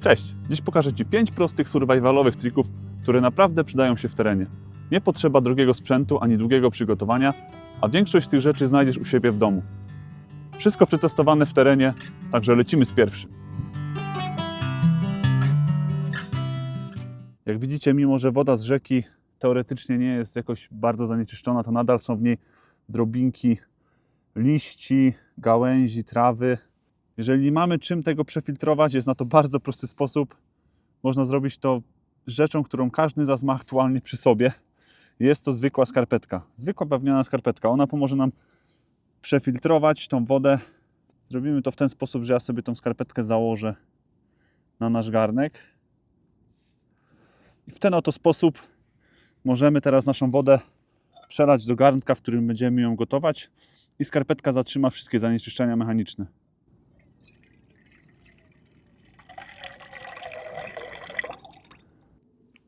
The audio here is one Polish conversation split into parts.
Cześć! Dziś pokażę Ci 5 prostych survivalowych trików, które naprawdę przydają się w terenie. Nie potrzeba drogiego sprzętu ani długiego przygotowania, a większość z tych rzeczy znajdziesz u siebie w domu. Wszystko przetestowane w terenie, także lecimy z pierwszym. Jak widzicie, mimo że woda z rzeki teoretycznie nie jest jakoś bardzo zanieczyszczona, to nadal są w niej drobinki liści, gałęzi, trawy. Jeżeli nie mamy czym tego przefiltrować, jest na to bardzo prosty sposób. Można zrobić to rzeczą, którą każdy z nas ma aktualnie przy sobie. Jest to zwykła skarpetka. Zwykła bawełniana skarpetka. Ona pomoże nam przefiltrować tą wodę. Zrobimy to w ten sposób, że ja sobie tą skarpetkę założę na nasz garnek. I w ten oto sposób możemy teraz naszą wodę przelać do garnka, w którym będziemy ją gotować i skarpetka zatrzyma wszystkie zanieczyszczenia mechaniczne.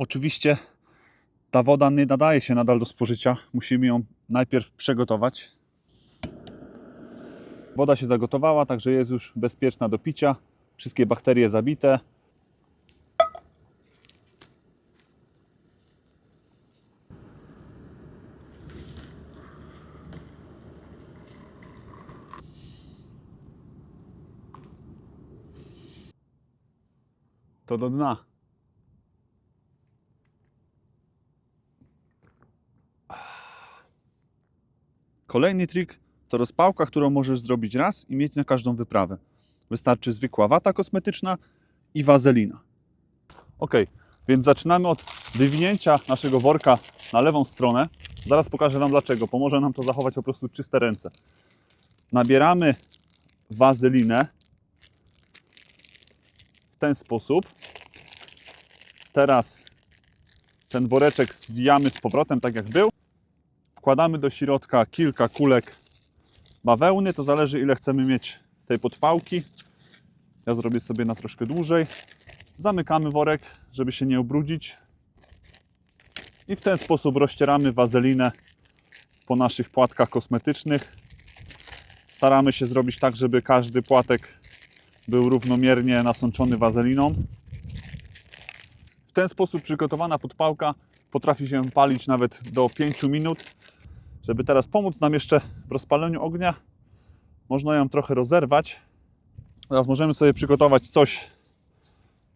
Oczywiście ta woda nie nadaje się nadal do spożycia. Musimy ją najpierw przegotować. Woda się zagotowała, także jest już bezpieczna do picia. Wszystkie bakterie zabite. To do dna. Kolejny trik to rozpałka, którą możesz zrobić raz i mieć na każdą wyprawę. Wystarczy zwykła wata kosmetyczna i wazelina. Ok, więc zaczynamy od wywinięcia naszego worka na lewą stronę. Zaraz pokażę Wam dlaczego. Pomoże nam to zachować po prostu czyste ręce. Nabieramy wazelinę w ten sposób. Teraz ten woreczek zwijamy z powrotem, tak jak był. Wkładamy do środka kilka kulek bawełny. To zależy, ile chcemy mieć tej podpałki. Ja zrobię sobie na troszkę dłużej. Zamykamy worek, żeby się nie ubrudzić. I w ten sposób rozcieramy wazelinę po naszych płatkach kosmetycznych. Staramy się zrobić tak, żeby każdy płatek był równomiernie nasączony wazeliną. W ten sposób przygotowana podpałka potrafi się palić nawet do 5 minut. Żeby teraz pomóc nam jeszcze w rozpaleniu ognia, można ją trochę rozerwać. Teraz możemy sobie przygotować coś,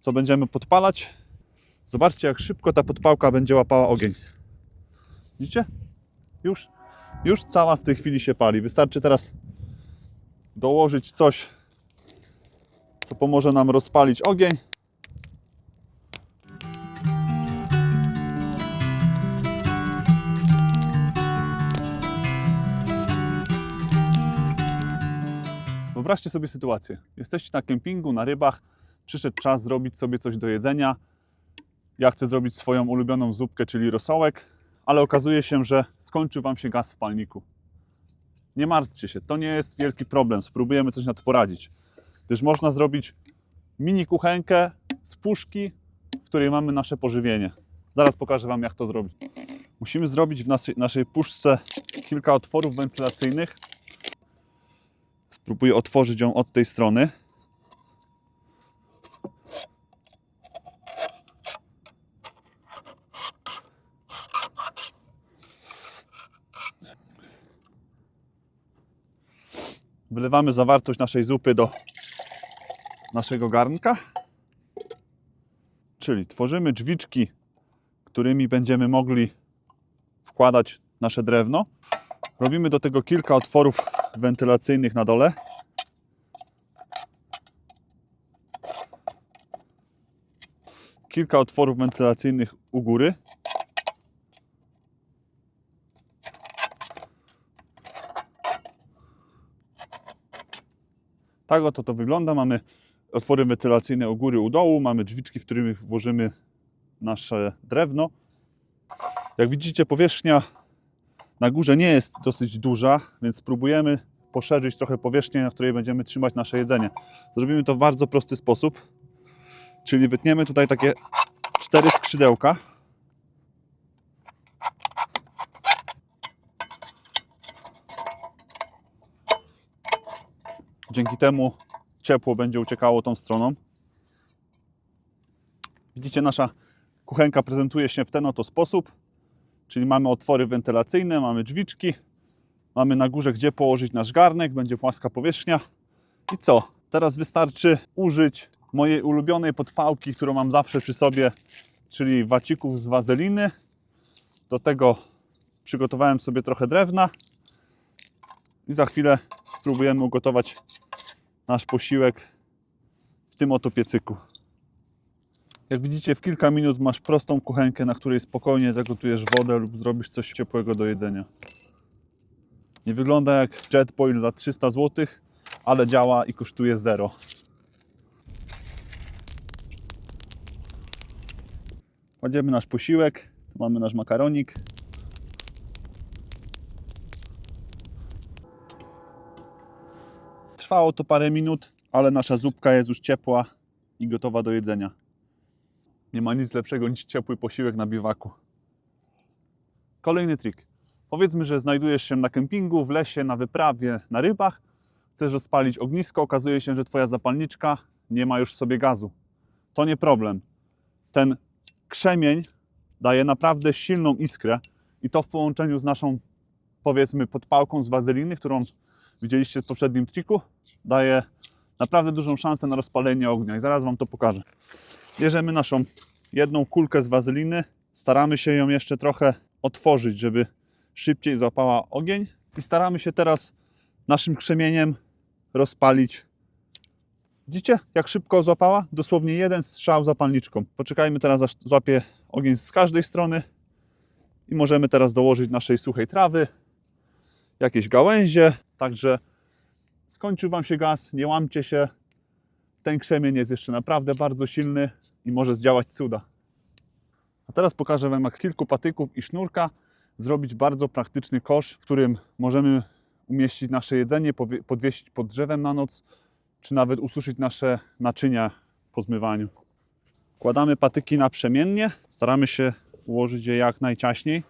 co będziemy podpalać. Zobaczcie, jak szybko ta podpałka będzie łapała ogień. Widzicie? Już, już cała w tej chwili się pali. Wystarczy teraz dołożyć coś, co pomoże nam rozpalić ogień. Wyobraźcie sobie sytuację. Jesteście na kempingu, na rybach, przyszedł czas zrobić sobie coś do jedzenia. Ja chcę zrobić swoją ulubioną zupkę, czyli rosołek, ale okazuje się, że skończył Wam się gaz w palniku. Nie martwcie się, to nie jest wielki problem. Spróbujemy coś na to poradzić. Gdyż można zrobić mini kuchenkę z puszki, w której mamy nasze pożywienie. Zaraz pokażę Wam, jak to zrobić. Musimy zrobić w naszej, naszej puszce kilka otworów wentylacyjnych. Spróbuję otworzyć ją od tej strony. Wylewamy zawartość naszej zupy do naszego garnka. Czyli tworzymy drzwiczki, którymi będziemy mogli wkładać nasze drewno. Robimy do tego kilka otworów wentylacyjnych na dole. Kilka otworów wentylacyjnych u góry. Tak oto to wygląda. Mamy otwory wentylacyjne u góry, u dołu. Mamy drzwiczki, w których włożymy nasze drewno. Jak widzicie, powierzchnia na górze nie jest dosyć duża, więc spróbujemy poszerzyć trochę powierzchnię, na której będziemy trzymać nasze jedzenie. Zrobimy to w bardzo prosty sposób, czyli wytniemy tutaj takie cztery skrzydełka. Dzięki temu ciepło będzie uciekało tą stroną. Widzicie, nasza kuchenka prezentuje się w ten oto sposób. Czyli mamy otwory wentylacyjne, mamy drzwiczki, mamy na górze gdzie położyć nasz garnek, będzie płaska powierzchnia. I co? Teraz wystarczy użyć mojej ulubionej podpałki, którą mam zawsze przy sobie, czyli wacików z wazeliny. Do tego przygotowałem sobie trochę drewna i za chwilę spróbujemy ugotować nasz posiłek w tym oto piecyku. Jak widzicie, w kilka minut masz prostą kuchenkę, na której spokojnie zagotujesz wodę lub zrobisz coś ciepłego do jedzenia. Nie wygląda jak Jetboil za 300 zł, ale działa i kosztuje zero. Kładziemy nasz posiłek, tu mamy nasz makaronik. Trwało to parę minut, ale nasza zupka jest już ciepła i gotowa do jedzenia. Nie ma nic lepszego niż ciepły posiłek na biwaku. Kolejny trik. Powiedzmy, że znajdujesz się na kempingu, w lesie, na wyprawie, na rybach. Chcesz rozpalić ognisko, okazuje się, że Twoja zapalniczka nie ma już w sobie gazu. To nie problem. Ten krzemień daje naprawdę silną iskrę i to w połączeniu z naszą, powiedzmy, podpałką z wazeliny, którą widzieliście w poprzednim triku, daje naprawdę dużą szansę na rozpalenie ognia i zaraz Wam to pokażę. Bierzemy naszą jedną kulkę z wazeliny, staramy się ją jeszcze trochę otworzyć, żeby szybciej złapała ogień i staramy się teraz naszym krzemieniem rozpalić. Widzicie, jak szybko złapała? Dosłownie jeden strzał zapalniczką. Poczekajmy teraz, aż złapie ogień z każdej strony i możemy teraz dołożyć naszej suchej trawy, jakieś gałęzie. Także skończył Wam się gaz, nie łamcie się. Ten krzemień jest jeszcze naprawdę bardzo silny i może zdziałać cuda. A teraz pokażę Wam, jak z kilku patyków i sznurka zrobić bardzo praktyczny kosz, w którym możemy umieścić nasze jedzenie, podwiesić pod drzewem na noc, czy nawet ususzyć nasze naczynia po zmywaniu. Kładamy patyki naprzemiennie, staramy się ułożyć je jak najciaśniej.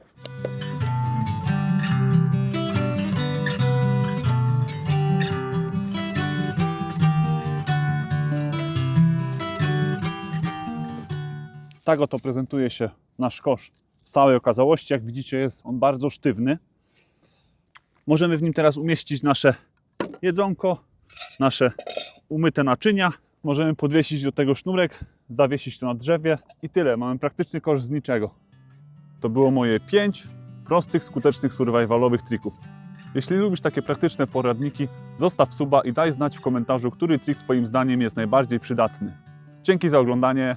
Tak oto prezentuje się nasz kosz w całej okazałości. Jak widzicie, jest on bardzo sztywny. Możemy w nim teraz umieścić nasze jedzonko, nasze umyte naczynia. Możemy podwiesić do tego sznurek, zawiesić to na drzewie i tyle. Mamy praktyczny kosz z niczego. To było moje 5 prostych, skutecznych survivalowych trików. Jeśli lubisz takie praktyczne poradniki, zostaw suba i daj znać w komentarzu, który trik Twoim zdaniem jest najbardziej przydatny. Dzięki za oglądanie